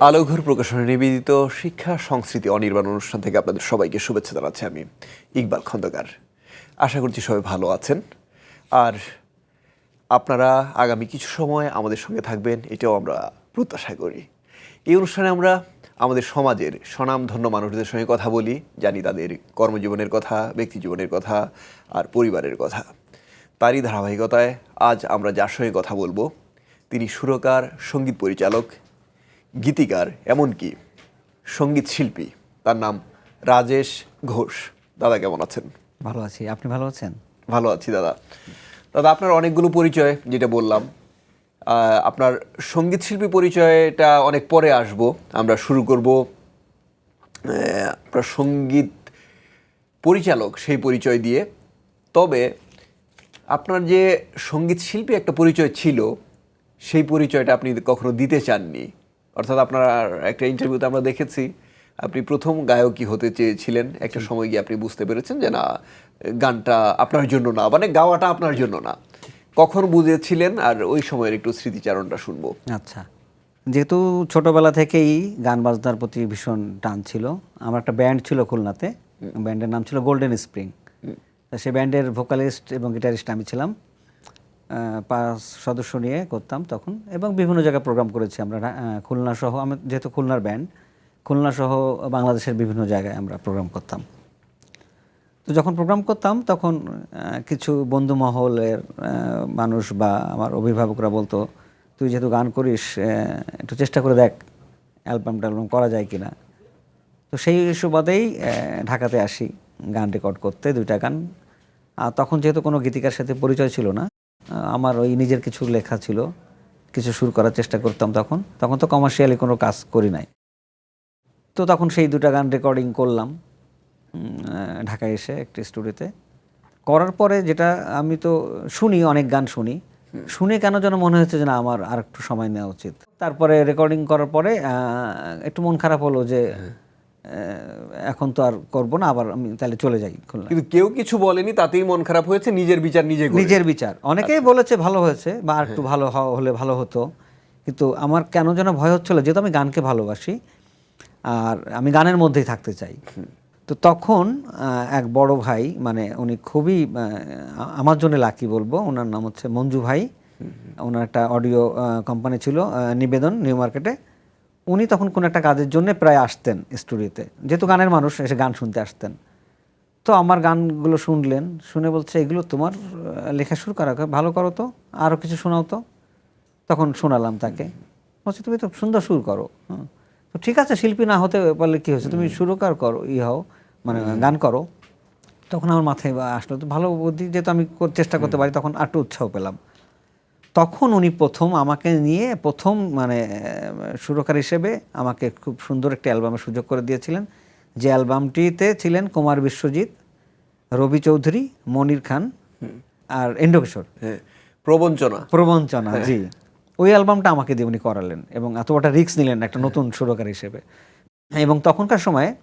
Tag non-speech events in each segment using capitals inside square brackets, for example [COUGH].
আলোঘর প্রকাশনে নিবেদিত শিক্ষা, সংস্কৃতি, অনির্বাণ অনুষ্ঠান থেকে আপনাদের সবাইকে শুভেচ্ছা জানাচ্ছি আমি, ইকবাল খন্দকার। আশা করছি সবাই ভালো আছেন। আর আপনারা আগামী কিছু সময় আমাদের সঙ্গে থাকবেন, এটাও আমরা প্রত্যাশা করি। এই অনুষ্ঠানে আমরা আমাদের সমাজের স্বনামধন্য মানুষদের সঙ্গে কথা বলি, জানি তাদের কর্মজীবনের কথা, ব্যক্তি জীবনের কথা, আর পরিবারের কথা। তারই ধারাবাহিকতায় আজ আমরা যার সঙ্গে কথা বলব, তিনি সুরকার, সংগীত পরিচালক গীতিকার এমনকি সংগীত শিল্পী। তার নাম রাজেশ ঘোষ। দাদা কেমন আছেন? ভালো আছি। আপনি ভালো আছেন? ভালো আছি দাদা। দাদা আপনার অনেকগুলো পরিচয় যেটা বললাম। আপনার সংগীত শিল্পী পরিচয়টা অনেক পরে আসব। আমরা শুরু করব। আপনার সংগীত পরিচালক সেই পরিচয় দিয়ে। তবে আপনার যে সংগীত শিল্পী একটা পরিচয় ছিল সেই পরিচয়টা আপনি কখনো দিতে চাননি। অর্থাৎ আপনার একটা ইন্টারভিউতে আমরা দেখেছি আপনি প্রথম গায়কই হতে চেয়েছিলেন। একটা সময় গিয়ে আপনি বুঝতে পেরেছেন যে না গানটা আপনার জন্য না মানে গাওয়াটা আপনার জন্য না। কখন বুঝেছিলেন আর ওই সময়ের একটু স্মৃতিচারণটা শুনব? আচ্ছা যেহেতু ছোটবেলা থেকেই গান বাজনার প্রতি ভীষণ টান ছিল আমার একটা ব্যান্ড ছিল খুলনাতে ব্যান্ডের নাম ছিল গোল্ডেন স্প্রিং সেই ব্যান্ডের ভোকালিস্ট এবং গিটারিস্ট আমি ছিলাম। পাঁচ সদস্য নিয়ে করতাম তখন এবং বিভিন্ন জায়গায় প্রোগ্রাম করেছি আমরা খুলনা সহ, আমি যেহেতু খুলনার ব্যান্ড খুলনা সহ বাংলাদেশের বিভিন্ন জায়গায় আমরা প্রোগ্রাম করতাম। তো যখন প্রোগ্রাম করতাম তখন কিছু বন্ধু মহলের মানুষ বা আমার অভিভাবকরা বলতো, তুই যেহেতু গান করিস একটু চেষ্টা করে দেখ অ্যালবাম ট্যালবাম করা যায় কি না তো সেই সুবাদেই ঢাকাতে আসি, গান রেকর্ড করতে দুইটা গান। আর তখন যেহেতু কোনো গীতিকার সাথে পরিচয় ছিল না আমার ওই নিজের কিছু লেখা ছিল কিছু সুর করার চেষ্টা করতাম তখন। তখন তো কমার্শিয়ালি কোনো কাজ করি নাই। তো তখন সেই দুটা গান রেকর্ডিং করলাম ঢাকায় এসে একটি স্টুডিওতে করার পরে যেটা আমি তো শুনি অনেক গান শুনি শুনে কেন যেন মনে হচ্ছে যে না আমার আর একটু সময় নেওয়া উচিত। তারপরে রেকর্ডিং করার পরে একটু মন খারাপ হলো যে আহ, এখন তো আর করব না আবার আমি তাহলে চলে যাই খুলনা কিন্তু কেউ কিছু বলেনি তাতেই মন খারাপ হয়েছে নিজের বিচার নিজে নিজের বিচার। অনেকেই বলেছে ভালো হয়েছে বা আর একটু ভালো হ- হলে ভালো হতো। কিন্তু আমার কেন যেন ভয় হচ্ছিল যেহেতু আমি গানকে ভালোবাসি আর আমি গানের মধ্যেই থাকতে চাই। তো তখন এক বড় ভাই মানে উনি খুবই আমার জন্য লাকি বলব ওনার নাম হচ্ছে মঞ্জু ভাই। ওনার একটা অডিও কোম্পানি ছিল নিবেদন নিউ মার্কেটে। উনি তখন কোনো একটা কাজের জন্য প্রায় আসতেন স্টুডিওতে। যেহেতু গানের মানুষ এসে গান শুনতে আসতেন। তো আমার গানগুলো শুনলেন শুনে বলছে এগুলো তোমার লেখা শুরু করা ভালো করো তো আরও কিছু শোনাও তো। তখন শোনালাম তাকে। বলছে তুমি তো সুন্দর সুর করো হুম। তো ঠিক আছে শিল্পী না হতে পারলে কী হয়েছে? তুমি সুরকার করো ই হও মানে গান করো। তখন আমার মাথায় আসলো। তো ভালো বুদ্ধি যেহেতু আমি চেষ্টা করতে পারি তখন আরটু উৎসাহ পেলাম। তখন উনি প্রথম আমাকে নিয়ে প্রথম মানে সুরকার হিসেবে আমাকে খুব সুন্দর একটি অ্যালবামের সুযোগ করে দিয়েছিলেন। যে অ্যালবামটিতে ছিলেন কুমার বিশ্বজিৎ রবি চৌধুরী মনির খান আর এন্ডকিশোর। হ্যাঁ প্রবঞ্চনা। প্রবঞ্চনা জি। ওই অ্যালবামটা আমাকে দিয়ে উনি করালেন এবং এত বড় রিস্ক নিলেন একটা নতুন সুরকার হিসেবে। এবং তখনকার সময়ে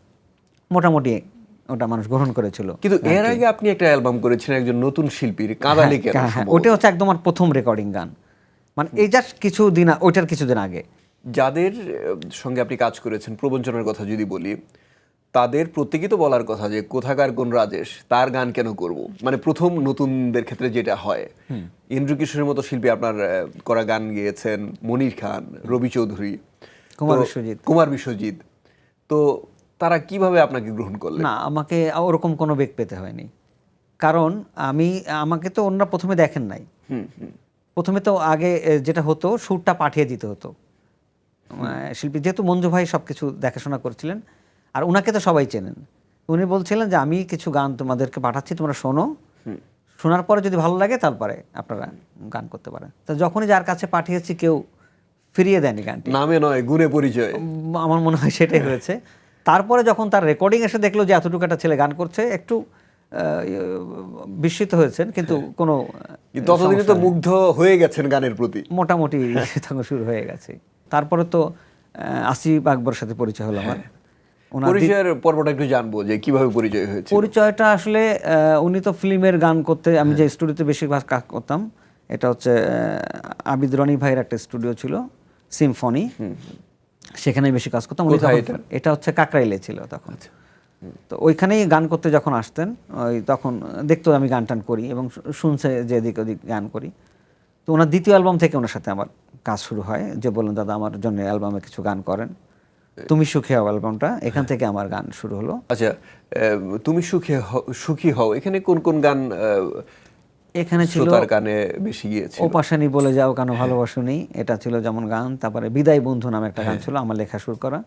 মোটামুটি ওটা মানুষ গ্রহণ করেছিল। কিন্তু এর আগে আপনি একটা অ্যালবাম করেছিলেন একজন নতুন শিল্পীর কাঁদালি কেন হ্যাঁ, হ্যাঁ, ওটা হচ্ছে একদম আমার প্রথম রেকর্ডিং গান। মানে এই জাস্ট কিছুদিন আ- ওইটার কিছুদিন আগে। যাদের সঙ্গে আপনি কাজ করেছেন প্রবঞ্চনার কথা যদি বলি তাদের প্রত্যেকেই তো বলার কথা যে কোথাকার কোন রাজেশ তার গান কেন করব? মানে প্রথম নতুনদের ক্ষেত্রে যেটা হয় ইন্দ্র কিশোরের মতো শিল্পী আপনার করা গান গেয়েছেন মনির খান রবি চৌধুরী কুমার বিশ্বজিৎ। কুমার বিশ্বজিৎ। তো তারা কীভাবে আপনাকে গ্রহণ করলেন? না আমাকে ওরকম কোনো বেগ পেতে হয়নি। কারণ আমি আমাকে তো অন্যরা প্রথমে দেখেন নাই। প্রথমে তো আগে যেটা হতো সুরটা পাঠিয়ে দিতে হতো। শিল্পী যেহেতু মঞ্জু ভাই সব কিছু দেখাশোনা করছিলেন আর ওনাকে তো সবাই চেনেন। উনি বলছিলেন যে আমি কিছু গান তোমাদেরকে পাঠাচ্ছি তোমরা শোনো। শোনার পরে যদি ভালো লাগে তারপরে আপনারা গান করতে পারেন। তো যখনই যার কাছে পাঠিয়েছি কেউ ফিরিয়ে দেয়নি গানটি। নামে নয় গুণে পরিচয়। আমার মনে হয় সেটাই হয়েছে। তারপরে যখন তার রেকর্ডিং এসে দেখল যে এতটুকু একটা ছেলে গান করছে একটু বিস্মিত হয়েছেন কিন্তু কোনো আহ, কিন্তু ততদিনে তো মুগ্ধ হয়ে গেছেন গানের প্রতি। মোটামুটি [LAUGHS] শুরু হয়ে গেছে। তারপরে তো আসিফ আকবরের সাথে পরিচয় হলো আমার। ওনার পরিচয়ের পর্বটা একটু জানব যে কীভাবে পরিচয় হয়েছে পরিচয়টা আসলে উনি তো ফিল্মের গান করতে আমি যে স্টুডিওতে বেশিরভাগ কাজ করতাম এটা হচ্ছে আবিদ রনি ভাইয়ের একটা স্টুডিও ছিল সিম্ফনি। সেখানে বেশি কাজ করতাম। উনি এটা? হচ্ছে কাকরাইলে ছিল তখন। তো ওইখানেই গান করতে যখন আসতেন ওই তখন দেখতো আমি গান টান করি এবং শুনছে যে এদিক ওদিক গান করি। তো ওনার দ্বিতীয় অ্যালবাম থেকে ওনার সাথে আমার কাজ শুরু হয় যে বললেন দাদা আমার জন্য অ্যালবামে কিছু গান করেন। তুমি সুখী হও অ্যালবামটা। এখান থেকে আমার গান শুরু হলো। আচ্ছা তুমি সুখী সুখী হও। এখানে কোন কোন গান এখানে ছিল কানে বেশি গিয়েছে ও পাশানি বলে যাও কেন ভালোবাসুনি এটা ছিল যেমন গান তারপরে বিদায় বন্ধু নামে একটা গান ছিল আমার লেখা সুর করা।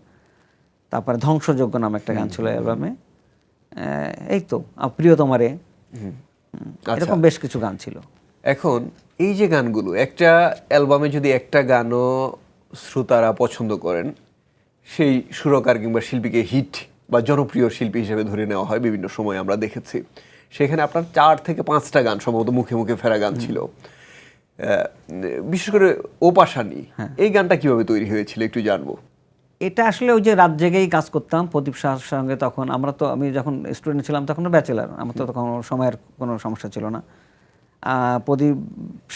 তারপরে ধ্বংসযোগ্য নামে একটা গান ছিল অ্যালবামে। এই তো প্রিয় তোমারে আচ্ছা। এরকম বেশ কিছু গান ছিল। এখন এই যে গানগুলো একটা অ্যালবামে যদি একটা গানও শ্রোতারা পছন্দ করেন সেই সুরকার কিংবা শিল্পীকে হিট বা জনপ্রিয় শিল্পী হিসেবে ধরে নেওয়া হয় বিভিন্ন সময় আমরা দেখেছি। সেখানে আপনার চার থেকে পাঁচটা গান সম্ভবত মুখে মুখে ফেরা গান ছিল। বিশেষ করে ওপাশানি এই গানটা কীভাবে তৈরি হয়েছিল একটু জানব। এটা আসলে ওই যে রাত জেগেই কাজ করতাম প্রদীপ শাহর সঙ্গে তখন। আমরা তো আমি যখন স্টুডেন্ট ছিলাম তখন ব্যাচেলার আমার তো তখন সময়ের কোনো সমস্যা ছিল না। প্রদীপ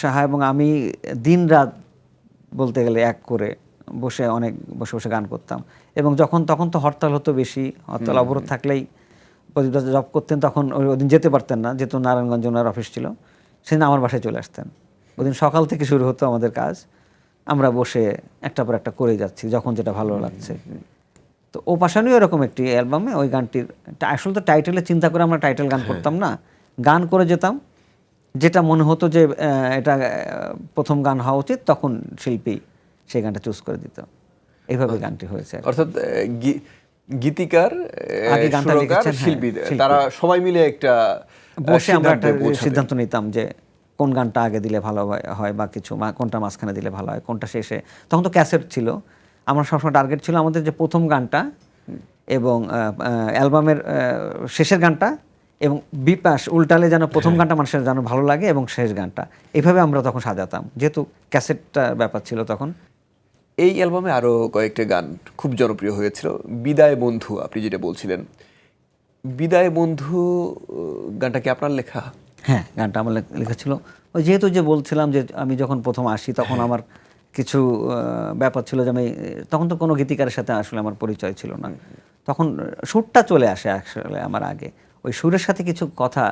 সাহা এবং আমি দিন রাত বলতে গেলে এক করে বসে অনেক বসে বসে গান করতাম। এবং যখন তখন তো হরতাল হতো বেশি হরতাল অবরোধ থাকলেই প্রদীপ দা জব করতেন তখন ওই ওদিন যেতে পারতেন না যেহেতু নারায়ণগঞ্জ ওনার অফিস ছিল। সেদিন আমার বাসায় চলে আসতেন। ওদিন সকাল থেকে শুরু হতো আমাদের কাজ। আমরা বসে একটা পর একটা করে যাচ্ছি যখন যেটা ভালো লাগছে। তো ও পাশানিও এরকম একটি অ্যালবামে ওই গানটির আসলে তো টাইটেলে চিন্তা করে আমরা টাইটেল গান করতাম না। গান করে যেতাম। যেটা মনে হতো যে এটা প্রথম গান হওয়া উচিত তখন শিল্পী সেই গানটা চুজ করে দিত। এইভাবে গানটি হয়েছে অর্থাৎ গীতিকার হ্যাঁ, শিল্পী। তারা সবাই মিলে একটা বসে আমরা একটা সিদ্ধান্ত নিতাম যে কোন গানটা আগে দিলে ভালো হয়- হয় বা কিছু কোনটা মাঝখানে দিলে ভালো হয় কোনটা শেষে। তখন তো ক্যাসেট ছিল। আমার সবসময় টার্গেট ছিল আমাদের যে প্রথম গানটা এবং অ্যালবামের শেষের গানটা এবং বিপাস উল্টালে যেন প্রথম গানটা মানুষের যেন ভালো লাগে এবং শেষ গানটা। এইভাবে আমরা তখন সাজাতাম। যেহেতু ক্যাসেটটা ব্যাপার ছিল তখন। এই অ্যালবামে আরও কয়েকটা গান খুব জনপ্রিয় হয়েছিল। বিদায় বন্ধু আপনি যেটা বলছিলেন। বিদায় বন্ধু গানটা কি আপনার লেখা? হ্যাঁ গানটা আমার লেখা ছিল। ওই যেহেতু যে বলছিলাম যে আমি যখন প্রথম আসি তখন আমার কিছু ব্যাপার ছিল যে আমি তখন তো কোনো গীতিকারের সাথে আসলে আমার পরিচয় ছিল না। তখন সুরটা চলে আসে আসলে আমার আগে। ওই সুরের সাথে কিছু কথা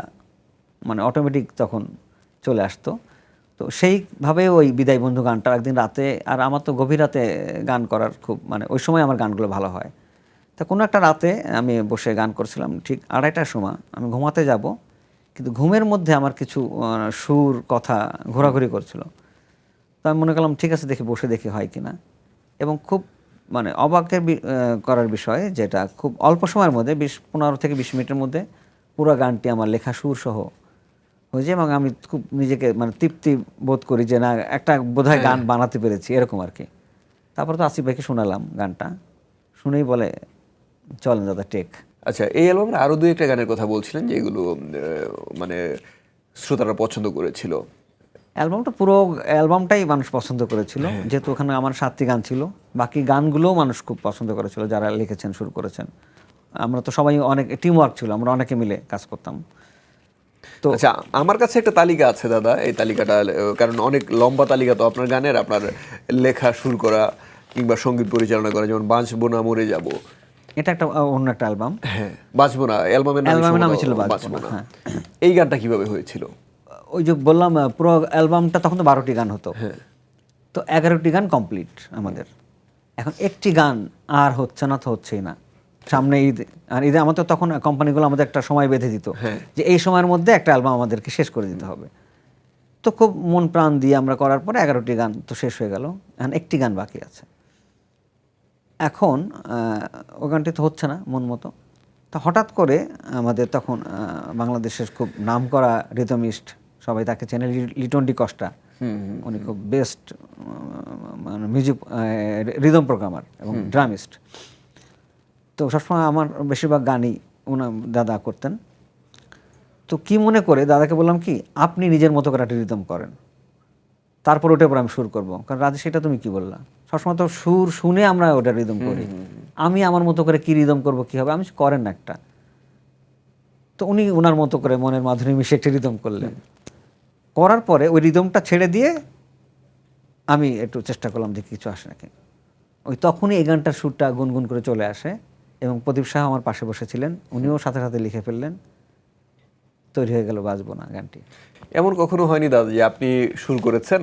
মানে অটোমেটিক তখন চলে আসতো। তো সেইভাবে ওই বিদায় বন্ধু গানটা একদিন রাতে, আর আমার তো গভীর রাতে গান করার খুব মানে ওই সময় আমার গানগুলো ভালো হয়। তা কোনো একটা রাতে আমি বসে গান করছিলাম ঠিক আড়াইটার সময়, আমি ঘুমাতে যাব, কিন্তু ঘুমের মধ্যে আমার কিছু সুর, কথা ঘোরাঘুরি করছিল। তো আমি মনে করলাম, ঠিক আছে, দেখি বসে দেখি হয় কি না এবং খুব মানে অবাকের করার বিষয় যেটা খুব অল্প সময়ের মধ্যে, বিশ, পনেরো থেকে বিশ মিনিটের মধ্যে পুরো গানটি আমার লেখা সুর সহ হয়েছে এবং আমি খুব নিজেকে মানে তৃপ্তি বোধ করি যে না একটা বোধহয় গান বানাতে পেরেছি এরকম আর কি। তারপর তো আসিফ ভাইকে শোনালাম গানটা। শুনেই বলে চলেন দাদা টেক আচ্ছা এই অ্যালবামের আরও দুই একটা গানের কথা বলছিলেন যেগুলো আহ, মানে শ্রোতারা পছন্দ করেছিল। অ্যালবামটা পুরো অ্যালবামটাই মানুষ পছন্দ করেছিল। যেহেতু ওখানে আমার সাতটি গান ছিল বাকি গানগুলোও মানুষ খুব পছন্দ করেছিল যারা লিখেছেন শুরু করেছেন। আমরা তো সবাই অনেক টিম ওয়ার্ক ছিল আমরা অনেকে মিলে কাজ করতাম। তো আচ্ছা আমার কাছে একটা তালিকা আছে দাদা এই তালিকাটা কারণ অনেক লম্বা তালিকা তো আপনার গানের আপনার লেখা সুর করা কিংবা সংগীত পরিচালনা করা যেমন বাঁচবো না মরে যাব। এটা একটা অন্য একটা অ্যালবাম। হ্যাঁ বাঁচবো না অ্যালবামের নাম ছিল বাঁচবো না, না। এই গানটা কীভাবে হয়েছিল? ওই যে বললাম পুরো অ্যালবামটা তখন তো বারোটি গান হতো। তো এগারোটি গান কমপ্লিট আমাদের। এখন একটি গান আর হচ্ছে না তো হচ্ছেই না। সামনে ঈদ আর ঈদে আমাদের তখন কোম্পানিগুলো আমাদের একটা সময় বেঁধে দিত যে এই সময়ের মধ্যে একটা অ্যালবাম আমাদেরকে শেষ করে দিতে হবে। তো খুব মন প্রাণ দিয়ে আমরা করার পরে এগারোটি গান তো শেষ হয়ে গেল এখন একটি গান বাকি আছে। এখন ও গানটি তো হচ্ছে না মন মতো। তা হঠাৎ করে আমাদের তখন বাংলাদেশের খুব নামকরা রিদমিস্ট সবাই তাকে চেনে লি- লিটন ডি কস্টা। উনি খুব বেস্ট মানে মিউজিক রিদম প্রোগ্রামার এবং ড্রামিস্ট তো সবসময় আমার বেশিরভাগ গানই ওনার দাদা করতেন। তো কি মনে করে দাদাকে বললাম কি আপনি নিজের মতো করে একটা রিদম করেন। তারপর ওটার উপর আমি সুর করব। কারণ রাজে সেটা তুমি কি বললা? সবসময় তো সুর শুনে আমরা ওটা রিদম করি। আমি আমার মতো করে কি রিদম করব কি হবে? আমি করেন না একটা। তো উনি ওনার মতো করে মনের মাধুরী মিশে একটি রিদম করলেন। করার পরে ওই রিদমটা ছেড়ে দিয়ে আমি একটু চেষ্টা করলাম যে কিছু আসে নাকি। ওই তখনই এই গানটার সুরটা গুনগুন করে চলে আসে। এবং প্রদীপ শাহ আমার পাশে বসেছিলেন। উনিও সাথে সাথে লিখে ফেললেন। তৈরি হয়ে গেল বাজবো না গানটি। এমন কখনো হয়নি দাদা যে আপনি সুর করেছেন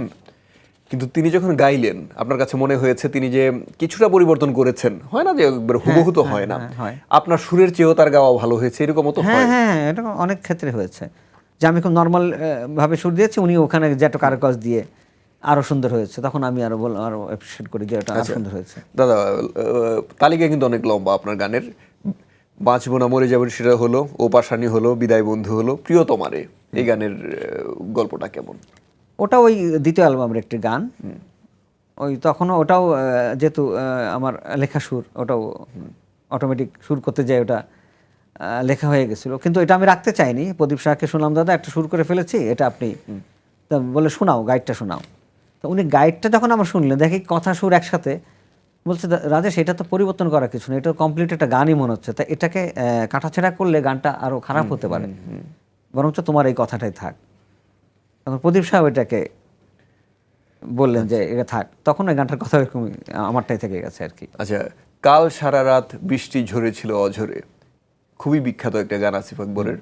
কিন্তু তিনি যখন গাইলেন আপনার কাছে মনে হয়েছে তিনি যে কিছুটা পরিবর্তন করেছেন। হয় না যে একবার হুবহু তো হয় না। হ্যাঁ, আপনার সুরের চেয়েও তার গাওয়া ভালো হয়েছে এরকম তো হ্যাঁ হয়। হ্যাঁ হ্যাঁ, এটা অনেক ক্ষেত্রে হয়েছে। যে আমি খুব নর্মাল ভাবে সুর দিয়েছি উনি ওখানে যে একটা কারকজ দিয়ে আরও সুন্দর হয়েছে। তখন আমি আরও বল আরও অ্যাপ্রিসিয়েট করি যে এটা আরও সুন্দর হয়েছে। দাদা তালিকা কিন্তু অনেক লম্বা আপনার গানের। বাঁচবো না মরে যাবেন সেটা হলো ও পাশানি হলো বিদায় বন্ধু হলো প্রিয় তোমারে এই গানের গল্পটা কেমন? ওটা ওই দ্বিতীয় অ্যালবামের একটি গান। ওই তখনও ওটাও যেহেতু আমার লেখা সুর ওটাও অটোমেটিক সুর করতে যাই ওটা লেখা হয়ে গেছিল। কিন্তু এটা আমি রাখতে চাইনি। প্রদীপ শাহকে শুনলাম দাদা একটা সুর করে ফেলেছি এটা আপনি বলে শোনাও গাইডটা শোনাও। তো উনি গাইডটা যখন আমার শুনলেন দেখি কথা সুর একসাথে বলছে "দা- রাজেশ এটা তো পরিবর্তন করার কিছু না এটা কমপ্লিট একটা গানই মনে হচ্ছে। তা এটাকে কাটাছেড়া করলে গানটা আরও খারাপ হতে পারে। বরঞ্চ তোমার এই কথাটাই থাক। তখন প্রদীপ সাহেব এটাকে বললেন যে এটা থাক। তখন ওই গানটার কথা এরকমই আমারটাই থেকে গেছে আর কি। আচ্ছা কাল সারা রাত বৃষ্টি ঝরেছিল অঝরে। খুবই বিখ্যাত একটা গান আসিফ আকবরের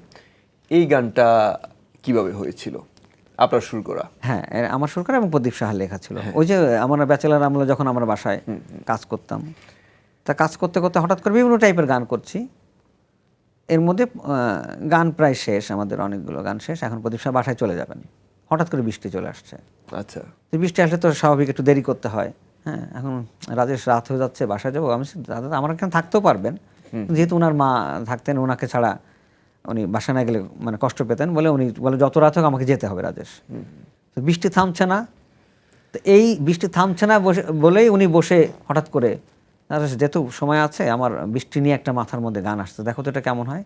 এই গানটা কীভাবে হয়েছিল? আপনার শুরু করা। হ্যাঁ আমার সরকার এবং প্রদীপ সাহা লেখা ছিল। ওই যে আমরা ব্যাচেলার আমলে যখন আমরা বাসায় কাজ করতাম তা কাজ করতে করতে হঠাৎ করে বিভিন্ন টাইপের গান করছি। এর মধ্যে গান প্রায় শেষ আমাদের অনেকগুলো গান শেষ। এখন প্রদীপ সাহা বাসায় চলে যাবেন। হঠাৎ করে বৃষ্টি চলে আসছে। আচ্ছা। বৃষ্টি আসলে তো স্বাভাবিক একটু দেরি করতে হয়। হ্যাঁ এখন রাজেশ রাত হয়ে যাচ্ছে বাসায় যাব। আমি দাদা আমার এখানে থাকতেও পারবেন। যেহেতু ওনার মা থাকতেন ওনাকে ছাড়া উনি বাসা না গেলে মানে কষ্ট পেতেন বলে উনি বলে যত রাত হোক আমাকে যেতে হবে রাজেশ। তো বৃষ্টি থামছে না। তো এই বৃষ্টি থামছে না বসে বলেই উনি বসে হঠাৎ করে রাজেশ যেহেতু সময় আছে আমার বৃষ্টি নিয়ে একটা মাথার মধ্যে গান আসছে দেখো তো এটা কেমন হয়?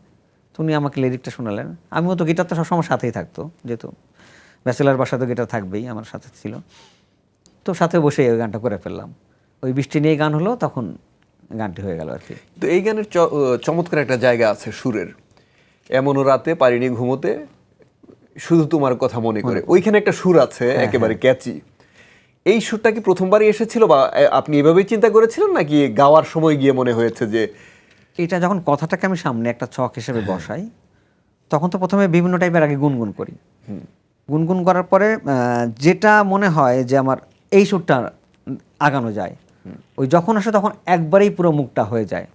তো উনি আমাকে লিরিকটা শোনালেন। আমিও তো গিটার তো সবসময় সাথেই থাকতো যেহেতু ব্যাচেলার বাসা তো গিটার থাকবেই আমার সাথে ছিল। তো সাথে বসে ওই গানটা করে ফেললাম। ওই বৃষ্টি নিয়ে গান হলো তখন গানটি হয়ে গেল আর কি। তো এই গানের চমৎকার একটা জায়গা আছে সুরের। এমনও রাতে পারিনি ঘুমোতে শুধু তোমার কথা মনে করে। ওইখানে একটা সুর আছে একেবারে ক্যাচি এই সুরটা কি প্রথমবারই এসেছিল বা আপনি এভাবেই চিন্তা করেছিলেন নাকি গাওয়ার সময় গিয়ে মনে হয়েছে যে এটা যখন কথাটাকে আমি সামনে একটা ছক হিসেবে বসাই তখন তো প্রথমে বিভিন্ন টাইপের আগে গুনগুন করি। গুনগুন করার পরে যেটা মনে হয় যে আমার এই সুরটা আগানো যায় ওই যখন আসে তখন একবারেই পুরো মুখটা হয়ে যায়।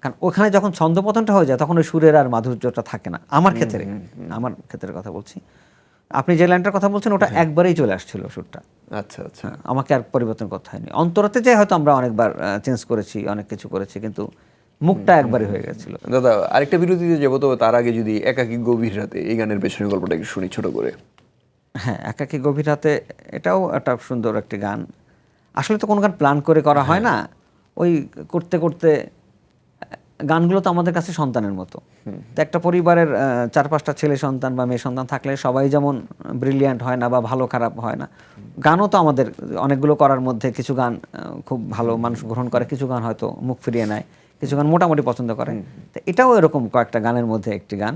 কারণ ওখানে যখন ছন্দপতনটা হয়ে যায় তখন ওই সুরের আর মাধুর্যটা থাকে না। আমার ক্ষেত্রে আমার ক্ষেত্রে কথা বলছি। আপনি যে লাইনটার কথা বলছেন ওটা একবারেই চলে আসছিল সুরটা। আচ্ছা আচ্ছা। হ্যাঁ, আমাকে আর পরিবর্তন করতে হয়নি। অন্তরাতে যে হয়তো আমরা অনেকবার চেঞ্জ করেছি অনেক কিছু করেছি কিন্তু মুখটা একবারই হয়ে গেছিল। দাদা আরেকটা বিরতিতে যাব তবে তার আগে যদি একাকি গভীর রাতে এই গানের পেছনের গল্পটা একটু শুনি ছোট করে। হ্যাঁ একাকি গভীর রাতে এটাও একটা সুন্দর একটি গান। আসলে তো কোনো গান প্ল্যান করে করা হয়। না। ওই করতে করতে গানগুলো তো আমাদের কাছে সন্তানের মতো। তো একটা পরিবারের চার পাঁচটা ছেলে সন্তান বা মেয়ে সন্তান থাকলে সবাই যেমন ব্রিলিয়ান্ট হয় না বা ভালো খারাপ হয় না গানও তো আমাদের অনেকগুলো করার মধ্যে কিছু গান খুব ভালো মানুষ গ্রহণ করে কিছু গান হয়তো মুখ ফিরিয়ে নেয় কিছু গান মোটামুটি পছন্দ করে। তো এটাও এরকম কয়েকটা গানের মধ্যে একটি গান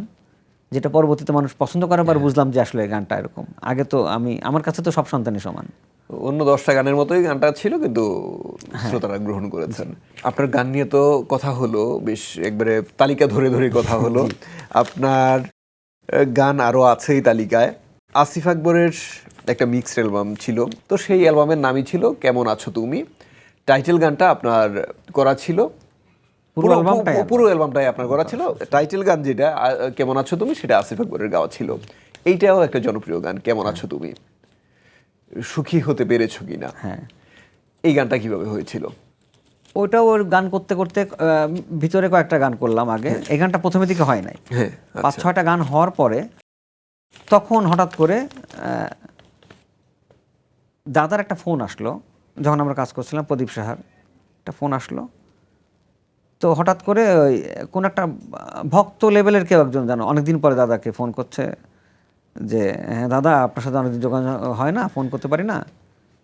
যেটা পরবর্তীতে মানুষ পছন্দ করে আবার বুঝলাম যে আসলে এই গানটা এরকম। আগে তো আমি আমার কাছে তো সব সন্তানই সমান। অন্য দশটা গানের মতোই গানটা ছিল কিন্তু শ্রোতারা গ্রহণ করেছেন। আপনার গান নিয়ে তো কথা হলো বেশ একবারে তালিকা ধরে ধরে কথা হলো। আপনার গান আরও আছে এই তালিকায়। আসিফ আকবরের একটা মিক্সড অ্যালবাম ছিল তো সেই অ্যালবামের নামই ছিল কেমন আছো তুমি? টাইটেল গানটা আপনার করা ছিল। পুরো পুরো- অ্যালবামটাই পুরো- পুরো অ্যালবামটাই আপনার করা ছিল। টাইটেল গান যেটা কেমন আছো তুমি? সেটা আসিফ আকবরের গাওয়া ছিল। এইটাও একটা জনপ্রিয় গান কেমন আছো তুমি? সুখী হতে পেরেছ কিনা? হ্যাঁ। এই গানটা কীভাবে হয়েছিল? ওইটাও ওর গান করতে করতে ভিতরে কয়েকটা গান করলাম আগে। এই গানটা প্রথমে দিকে হয় নাই। হ্যাঁ পাঁচ ছয়টা গান হওয়ার পরে তখন হঠাৎ করে দাদার একটা ফোন আসলো। যখন আমরা কাজ করছিলাম প্রদীপ সাহার একটা ফোন আসলো। তো হঠাৎ করে ওই কোনো একটা ভক্ত লেভেলের কেউ একজন জানো অনেকদিন পরে দাদাকে ফোন করছে। যে হ্যাঁ দাদা আপনার সাথে অনেকদিন যোগাযোগ হয় না ফোন করতে পারি না।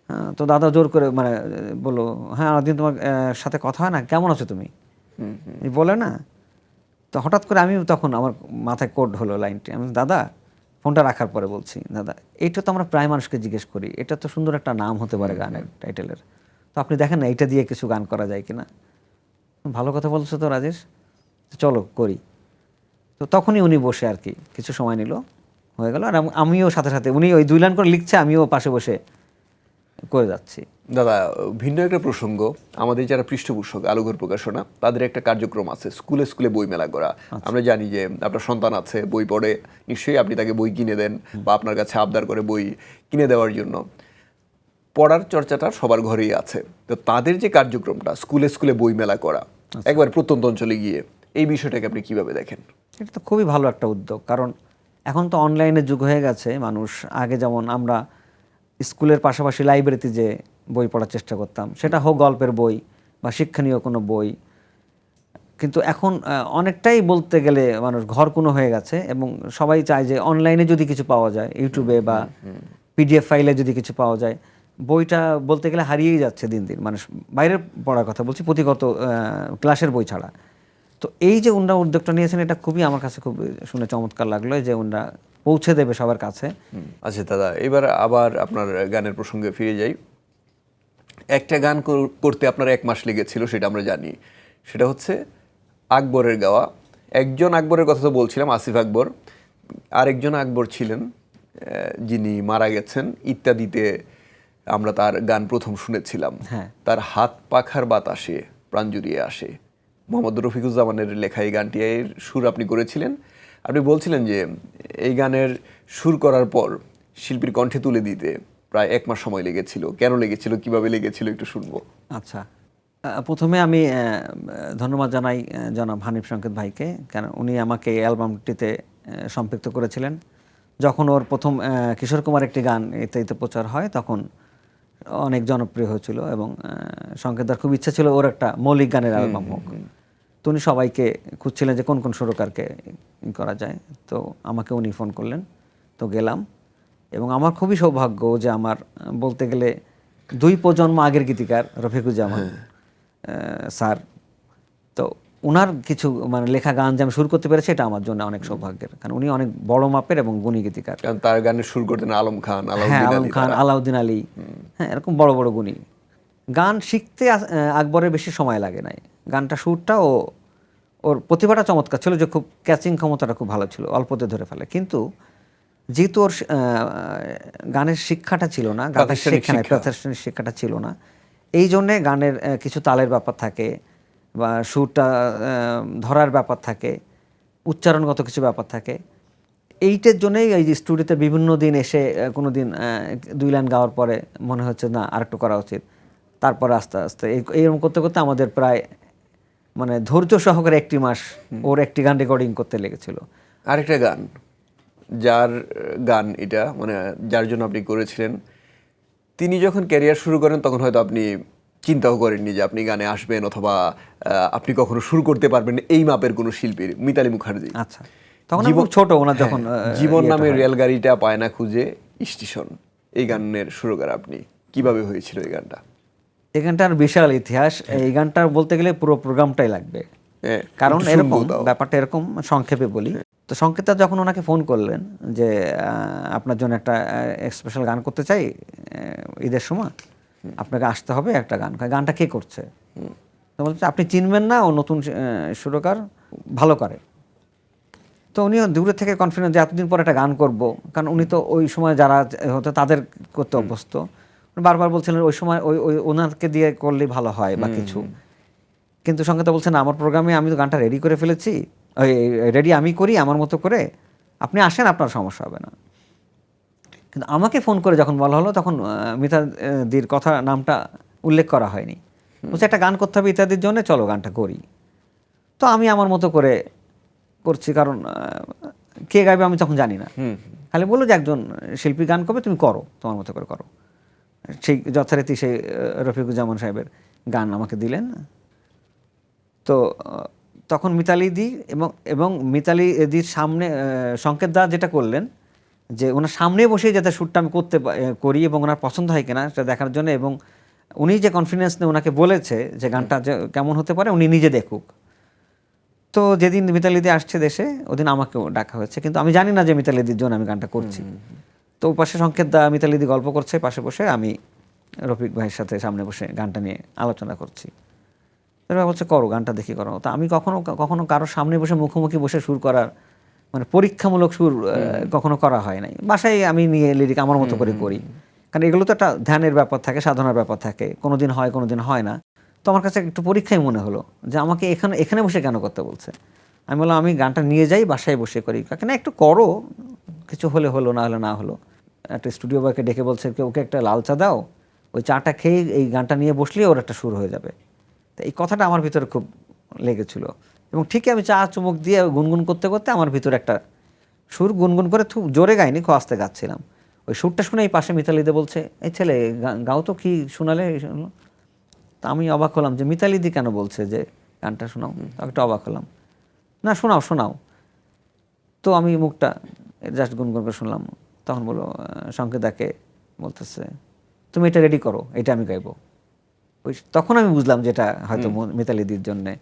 হ্যাঁ, তো দাদা জোর করে মানে বলল হ্যাঁ অনেকদিন তোমার সাথে কথা হয় না কেমন আছো তুমি? বলে না। তো হঠাৎ করে আমি তখন আমার মাথায় কোড হলো লাইনটি। আমি দাদা ফোনটা রাখার পরে বলছি দাদা এইটা তো আমরা প্রায় মানুষকে জিজ্ঞেস করি এটা তো সুন্দর একটা নাম হতে পারে গানের টাইটেলের তো আপনি দেখেন না এইটা দিয়ে কিছু গান করা যায় কিনা? ভালো কথা বলছো তো রাজেশ। চলো করি। তো তখনই উনি বসে আর কি কিছু সময় নিল। হয়ে গেল। আর আমিও সাথে সাথে উনি ওই দুই লাইন করে লিখছে আমিও পাশে বসে করে যাচ্ছি। দাদা ভিন্ন একটা প্রসঙ্গ। আমাদের যারা পৃষ্ঠপোষক আলোঘর প্রকাশনা তাদের একটা কার্যক্রম আছে স্কুলে স্কুলে বই মেলা করা। আমরা জানি যে আপনার সন্তান আছে বই পড়ে নিশ্চয়ই আপনি তাকে বই কিনে দেন বা আপনার কাছে আবদার করে বই কিনে দেওয়ার জন্য। পড়ার চর্চাটা সবার ঘরেই আছে। তো তাদের যে কার্যক্রমটা স্কুলে স্কুলে বই মেলা করা একবার প্রত্যন্ত অঞ্চলে গিয়ে এই বিষয়টাকে আপনি কীভাবে দেখেন? এটা তো খুবই ভালো একটা উদ্যোগ। কারণ এখন তো অনলাইনের যুগ হয়ে গেছে মানুষ আগে যেমন আমরা স্কুলের পাশাপাশি লাইব্রেরিতে যে বই পড়ার চেষ্টা করতাম সেটা হোক গল্পের বই বা শিক্ষণীয় কোনো বই। কিন্তু এখন অনেকটাই বলতে গেলে মানুষ ঘর কোনো হয়ে গেছে এবং সবাই চায় যে অনলাইনে যদি কিছু পাওয়া যায় ইউটিউবে বা পিডিএফ ফাইলে যদি কিছু পাওয়া যায় বইটা বলতে গেলে হারিয়েই যাচ্ছে দিন দিন। মানুষ বাইরের পড়ার কথা বলছি পুঁথিগত আহ, ক্লাসের বই ছাড়া। তো এই যে উনরা উদ্যোগটা নিয়েছেন এটা খুবই আমার কাছে খুব শুনে চমৎকার লাগল যে উনরা পৌঁছে দেবে সবার কাছে। আচ্ছা দাদা এবার আবার আপনার গানের প্রসঙ্গে ফিরে যাই। একটা গান করতে আপনার এক মাস লেগেছিল সেটা আমরা জানি। সেটা হচ্ছে আকবরের গাওয়া। একজন আকবরের কথা তো বলছিলাম আসিফ আকবর। আরেকজন আকবর ছিলেন যিনি মারা গেছেন ইত্যাদিতে আমরা তার গান প্রথম শুনেছিলাম। হ্যাঁ। তার হাত পাখার বাতাসে প্রাণ জুড়িয়ে আসে। মোহাম্মদ রফিকুজ্জামানের লেখা এই গানটি এর সুর আপনি করেছিলেন। আপনি বলছিলেন যে এই গানের সুর করার পর শিল্পীর কণ্ঠে তুলে দিতে প্রায় এক মাস সময় লেগেছিল। কেন লেগেছিল? কীভাবে লেগেছিল? একটু শুনব। আচ্ছা। প্রথমে আমি ধন্যবাদ জানাই জনাব হানিফ সংকেত ভাইকে কেন উনি আমাকে এই অ্যালবামটিতে সম্পৃক্ত করেছিলেন। যখন ওর প্রথম কিশোর কুমার একটি গান ইত্যাদিতে প্রচার হয় তখন অনেক জনপ্রিয় হয়েছিল এবং সংকেতদার খুব ইচ্ছা ছিল ওর একটা মৌলিক গানের অ্যালবাম হোক। তো উনি সবাইকে খুঁজছিলেন যে কোন কোন সুরকারকে করা যায়। তো আমাকে উনি ফোন করলেন। তো গেলাম এবং আমার খুবই সৌভাগ্য যে আমার বলতে গেলে দুই প্রজন্ম আগের গীতিকার রফিকুজ্জামান আহ, স্যার। তো ওনার কিছু মানে লেখা গান যে আমি শুরু করতে পেরেছি এটা আমার জন্য অনেক সৌভাগ্যের। কারণ উনি অনেক বড় মাপের এবং গুণী গীতিকার। কারণ তার গানের শুরু করতেন আলম খান হ্যাঁ আলম খান আলাউদ্দিন আলী। হ্যাঁ এরকম বড় বড় গুণী। গান শিখতে আকবরের বেশি সময় লাগে নাই। গানটা সুরটা ও ওর প্রতিভাটা চমৎকার ছিল যে খুব ক্যাচিং ক্ষমতাটা খুব ভালো ছিল অল্পতে ধরে ফেলে। কিন্তু যেহেতু ওর গানের শিক্ষাটা ছিল না গানের শিক্ষা প্রাতিষ্ঠানিক শিক্ষাটা ছিল না এই জন্যে গানের কিছু তালের ব্যাপার থাকে বা সুরটা ধরার ব্যাপার থাকে উচ্চারণগত কিছু ব্যাপার থাকে। এইটার জন্যই এই যে স্টুডিওতে বিভিন্ন দিন এসে কোনো দিন দুই লাইন গাওয়ার পরে মনে হচ্ছে না আরেকটু করা উচিত। তারপরে আস্তে আস্তে এই- এইরকম করতে করতে আমাদের প্রায় মানে ধৈর্য সহকারে একটি মাস ওর একটি গান রেকর্ডিং করতে লেগেছিল। আরেকটা গান যার গান এটা মানে যার জন্য আপনি করেছিলেন। তিনি যখন ক্যারিয়ার শুরু করেন তখন হয়তো আপনি চিন্তাও করেননি যে আপনি গানে আসবেন অথবা আপনি কখনো শুরু করতে পারবেন এই মাপের কোনো শিল্পীর মিতালি মুখার্জি। আচ্ছা। তখন খুব ছোট ওনার যখন জীবন নামে হয়। রেলগাড়িটা পায় না খুঁজে স্টেশন এই গানের সুরকার আপনি। কীভাবে হয়েছিল এই গানটা? এই গানটার বিশাল ইতিহাস এই গানটার বলতে গেলে পুরো প্রোগ্রামটাই লাগবে। হ্যাঁ, কারণ এরকম ব্যাপারটা এরকম সংক্ষেপে বলি। তো সংকেতা যখন ওনাকে ফোন করলেন যে আপনার জন্য একটা স্পেশাল গান করতে চাই ঈদের সময় আপনাকে আসতে হবে একটা গান। গানটা কে করছে? তো বলছে আপনি চিনবেন না ও নতুন সুরকার ভালো করে। তো উনিও দূরে থেকে কনফিডেন্স যে এতদিন পর একটা গান করব। কারণ উনি তো ওই সময় যারা হতো তাদের করতে অভ্যস্ত। বারবার বলছিলেন ওই সময় ওই ওই ওনাকে দিয়ে করলে ভালো হয় বা কিছু। কিন্তু সঙ্গে তো বলছেন আমার প্রোগ্রামে আমি তো গানটা রেডি করে ফেলেছি। রেডি আমি করি আমার মতো করে। আপনি আসেন আপনার সমস্যা হবে না। কিন্তু আমাকে ফোন করে যখন বলা হলো তখন মিতা দির কথা নামটা উল্লেখ করা হয়নি। বলছে একটা গান করতে হবে ইত্যাদির জন্য চলো গানটা করি। তো আমি আমার মতো করে করছি কারণ কে গাইবে আমি তখন জানি না। খালি বলল যে একজন শিল্পী গান করবে তুমি করো তোমার মতো করে করো। সেই যথারীতি সেই রফিকুজ্জামান সাহেবের গান আমাকে দিলেন। তো তখন মিতালি দি এবং এবং মিতালি দির সামনে সংকেত দা যেটা করলেন যে ওনার সামনে বসে যাতে শ্যুটটা আমি করতে করি এবং ওনার পছন্দ হয় কিনা সেটা দেখার জন্য এবং উনি যে কনফিডেন্স নিয়ে ওনাকে বলেছে যে গানটা যে কেমন হতে পারে, উনি নিজে দেখুক। তো যেদিন মিতালিদি আসছে দেশে, ওদিন আমাকেও ডাকা হয়েছে। কিন্তু আমি জানি না যে মিতালিদির জন্য আমি গানটা করছি। তো পাশে সংকেত দা মিতালিদি গল্প করছে পাশে বসে আমি রফিক ভাইয়ের সাথে সামনে বসে গানটা নিয়ে আলোচনা করছি। তারা বলছে করো গানটা দেখি করো। তা আমি কখনো কখনো কারোর সামনে বসে মুখোমুখি বসে সুর করার মানে পরীক্ষামূলক সুর কখনো করা হয় নাই। বাসায় আমি নিয়ে লিরিক আমার মতো করে করি। কারণ এগুলো তো একটা ধ্যানের ব্যাপার থাকে সাধনার ব্যাপার থাকে। কোনো দিন হয় কোনো দিন হয় না। তো আমার কাছে একটু পরীক্ষাই মনে হলো যে আমাকে এখানে এখানে বসে কেন করতে বলছে? আমি বললাম আমি গানটা নিয়ে যাই বাসায় বসে করি। কেন একটু করো। কিছু হলে হলো না হলে না হলো। একটা স্টুডিও বয়কে ডেকে বলছে ওকে একটা লাল চা দাও ওই চাটা খেয়ে এই গানটা নিয়ে বসলেই ওর একটা সুর হয়ে যাবে। তো এই কথাটা আমার ভিতরে খুব লেগেছিল এবং ঠিকই আমি চা চুমুক দিয়ে গুনগুন করতে করতে আমার ভিতরে একটা সুর গুনগুন করে খুব জোরে গাইনি খুব আস্তে গাচ্ছিলাম। ওই সুরটা শুনে এই পাশে মিতালিদে বলছে এই ছেলে গা- গাও তো কী শোনালে? শুনলো তা আমি অবাক হলাম যে মিতালিদি কেন বলছে যে গানটা শোনাও? একটা অবাক হলাম। না শোনাও শোনাও। তো আমি মুখটা জাস্ট গুনগুন করে শুনলাম। তখন বলো সংকেতাকে বলতেছে তুমি এটা রেডি করো এটা আমি গাইবো। ওই তখন আমি বুঝলাম যেটা হয়তো মিতালিদির জন্যে।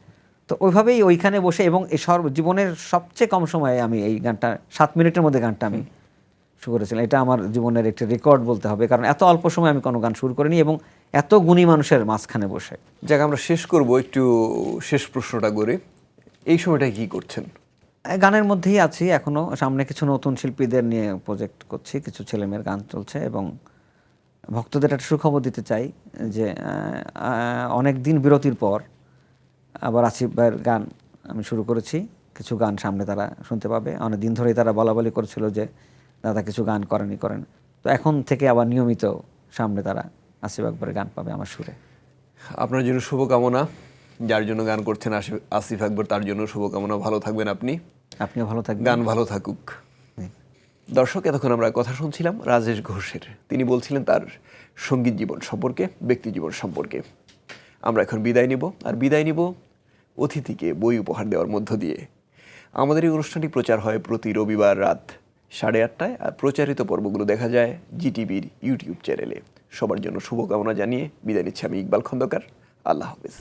তো ওইভাবেই ওইখানে বসে এবং এই সর্ব জীবনের সবচেয়ে কম সময়ে আমি এই গানটা সাত মিনিটের মধ্যে গানটা আমি শুরু করেছিলাম। এটা আমার জীবনের একটি রেকর্ড বলতে হবে কারণ এত অল্প সময় আমি কোনো গান শুরু করিনি এবং এত গুণী মানুষের মাঝখানে বসে। যাকে আমরা শেষ করব একটু শেষ প্রশ্নটা করে। এই সময়টা কি করছেন? গানের মধ্যেই আছি এখনও। সামনে কিছু নতুন শিল্পীদের নিয়ে প্রজেক্ট করছি, কিছু ছেলেমেয়ের গান চলছে এবং ভক্তদের একটা সুখবর দিতে চাই যে অনেক দিন বিরতির পর আবার আসিফ ভাইয়ের গান আমি শুরু করেছি। কিছু গান সামনে তারা শুনতে পাবে। অনেক দিন ধরেই তারা বলা বলি করেছিল যে, দাদা, কিছু গান করেনি করেন। তো এখন থেকে আবার নিয়মিত সামনে তারা আসিফ আকবরের গান পাবে আমার সুরে। আপনার জন্য শুভকামনা। যার জন্য গান করছেন আসিফ- আকবর তার জন্য শুভকামনা। ভালো থাকবেন আপনি। আপনিও ভালো থাকবেন। গান ভালো থাকুক। দর্শক এতক্ষণ আমরা কথা শুনছিলাম রাজেশ ঘোষের। তিনি বলছিলেন তার সংগীত জীবন সম্পর্কে ব্যক্তি জীবন সম্পর্কে। আমরা এখন বিদায় নিব আর বিদায় নিব অতিথিকে বই উপহার দেওয়ার মধ্য দিয়ে। আমাদের এই অনুষ্ঠানটি প্রচার হয় প্রতি রবিবার রাত সাড়ে আটটায় আর প্রচারিত পর্বগুলো দেখা যায় জিটিভির ইউটিউব চ্যানেলে। সবার জন্য শুভকামনা জানিয়ে বিদায় নিচ্ছি আমি ইকবাল খন্দকার। আল্লাহ হাফিজ।